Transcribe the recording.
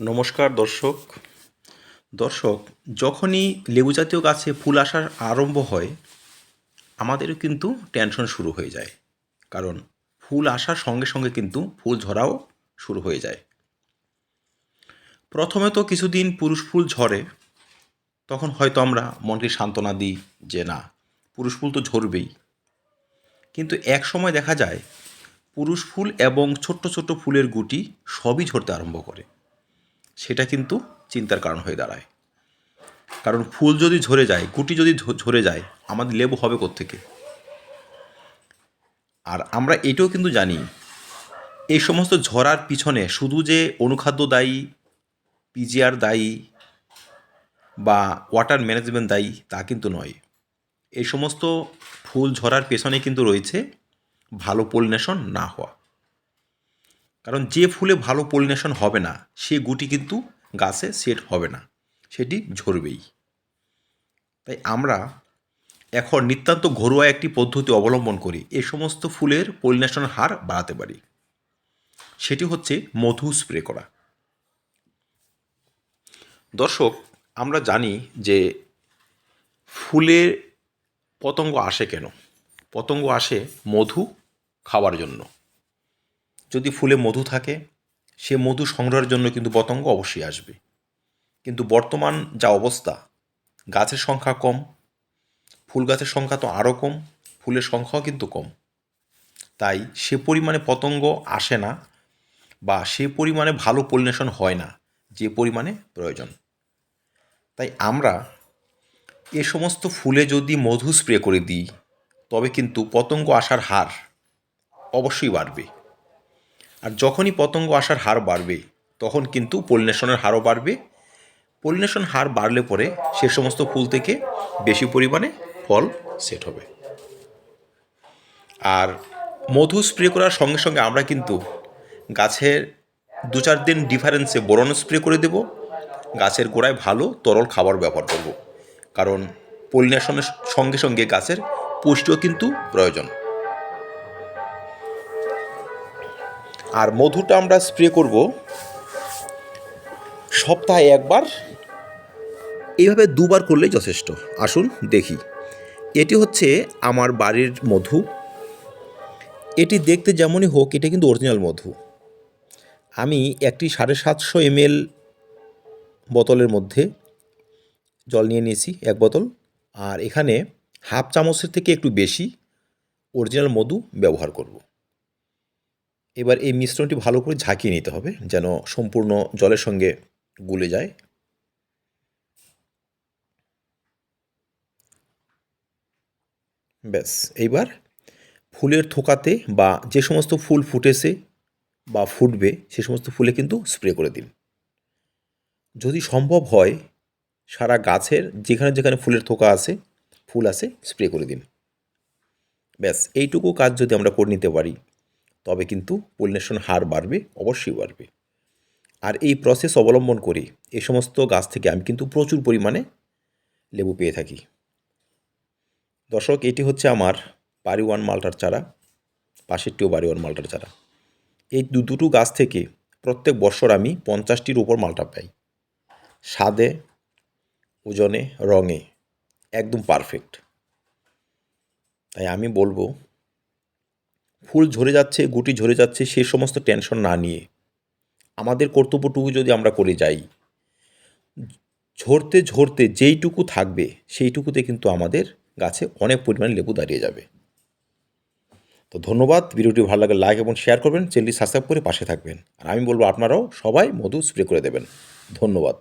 নমস্কার, দর্শক। দর্শক, যখনই লেবু জাতীয় গাছে ফুল আসার আরম্ভ হয়, আমাদেরও কিন্তু টেনশন শুরু হয়ে যায়। কারণ ফুল আসার সঙ্গে সঙ্গে কিন্তু ফুল ঝরাও শুরু হয়ে যায়। প্রথমে তো কিছুদিন পুরুষ ফুল ঝরে, তখন হয়তো আমরা মনকে সান্ত্বনা দিই যে না, পুরুষ ফুল তো ঝরবেই। কিন্তু এক সময় দেখা যায়, পুরুষ ফুল এবং ছোট্ট ছোট্ট ফুলের গুটি সবই ঝরতে আরম্ভ করে। সেটা কিন্তু চিন্তার কারণ হয়ে দাঁড়ায়। কারণ ফুল যদি ঝরে যায়, গুটি যদি ঝরে যায়, আমাদের লেবু হবে কোত্থেকে? আর আমরা এটাও কিন্তু জানি, এই সমস্ত ঝরার পিছনে শুধু যে অনুখাদ্য দায়ী, পিজিআর দায়ী বা ওয়াটার ম্যানেজমেন্ট দায়ী, তা কিন্তু নয়। এই সমস্ত ফুল ঝরার পেছনে কিন্তু রয়েছে ভালো পলিনেশন না হওয়া। কারণ যে ফুলে ভালো পলিনেশন হবে না, সে গুটি কিন্তু গাছে সেট হবে না, সেটি ঝরবেই। তাই আমরা এখন নিতান্ত ঘরোয়া একটি পদ্ধতি অবলম্বন করি, এ সমস্ত ফুলের পলিনেশন হার বাড়াতে পারি। সেটি হচ্ছে মধু স্প্রে করা। দর্শক, আমরা জানি যে ফুলে পতঙ্গ আসে কেন? পতঙ্গ আসে মধু খাওয়ার জন্য। যদি ফুলে মধু থাকে, সে মধু সংগ্রহের জন্য কিন্তু পতঙ্গ অবশ্যই আসবে। কিন্তু বর্তমান যা অবস্থা, গাছের সংখ্যা কম, ফুল গাছের সংখ্যা তো আরও কম, ফুলের সংখ্যাও কিন্তু কম। তাই সে পরিমাণে পতঙ্গ আসে না বা সে পরিমাণে ভালো পলিনেশন হয় না, যে পরিমাণে প্রয়োজন। তাই আমরা এ সমস্ত ফুলে যদি মধু স্প্রে করে দিই, তবে কিন্তু পতঙ্গ আসার হার অবশ্যই বাড়বে। আর যখনই পতঙ্গ আসার হার বাড়বে, তখন কিন্তু পলিনেশনের হারও বাড়বে। পলিনেশন হার বাড়লে পরে সে সমস্ত ফুল থেকে বেশি পরিমাণে ফল সেট হবে। আর মধু স্প্রে করার সঙ্গে সঙ্গে আমরা কিন্তু গাছের দু চার দিন ডিফারেন্সে বোরন স্প্রে করে দেব। গাছের গোড়ায় ভালো তরল খাবার ব্যবহার করব। কারণ পলিনেশনের সঙ্গে সঙ্গে গাছের পুষ্টিও কিন্তু প্রয়োজন। আর মধুটা আমরা স্প্রে করব সপ্তাহে একবার। এইভাবে দুবার করলেই যথেষ্ট। আসুন দেখি। এটি হচ্ছে আমার বাড়ির মধু। এটি দেখতে যেমনই হোক, এটা কিন্তু অরিজিনাল মধু। আমি একটি সাড়ে সাতশো এমএল বোতলের মধ্যে জল নিয়ে নিয়েছি, এক বোতল। আর এখানে হাফ চামচের থেকে একটু বেশি অরিজিনাল মধু ব্যবহার করব। এবার এই মিশ্রণটি ভালো করে ঝাঁকিয়ে নিতে হবে যেন সম্পূর্ণ জলের সঙ্গে গুলে যায়। ব্যাস, এইবার ফুলের থোকাতে বা যে সমস্ত ফুল ফুটেছে বা ফুটবে সে সমস্ত ফুলে কিন্তু স্প্রে করে দিন। যদি সম্ভব হয়, সারা গাছের যেখানে যেখানে ফুলের থোকা আছে, ফুল আছে, স্প্রে করে দিন। ব্যাস, এইটুকু কাজ যদি আমরা করে নিতে পারি তবে কিন্তু পলিনেশন হার বাড়বে, অবশ্যই বাড়বে। আর এই প্রসেস অবলম্বন করে এই সমস্ত গাছ থেকে আমি কিন্তু প্রচুর পরিমাণে লেবু পেয়ে থাকি। দর্শক, এটি হচ্ছে আমার বাড়ি ওয়ান মালটার চারা, পাশেরটিও বাড়ি ওয়ান মালটার চারা। এই দু, দুটো গাছ থেকে প্রত্যেক বছর আমি পঞ্চাশটির উপর মালটা পাই। স্বাদে, ওজনে, রঙে, একদম পারফেক্ট তাই আমি বলব ফুল ঝরে যাচ্ছে, গুটি ঝরে যাচ্ছে, সে সমস্ত টেনশন না নিয়ে। আমাদের কর্তব্যটুকু যদি আমরা করে যাই, ঝরতে ঝরতে যেইটুকু থাকবে, সেইটুকুতে কিন্তু আমাদের গাছে অনেক পরিমাণে লেবু দাঁড়িয়ে যাবে। তো ধন্যবাদ, ভিডিওটি ভালো লাগে লাইক এবং শেয়ার করবেন চ্যানেলটি সাবস্ক্রাইব করে পাশে থাকবেন। আর আমি বলব আপনারাও সবাই মধু স্প্রে করে দেবেন। ধন্যবাদ।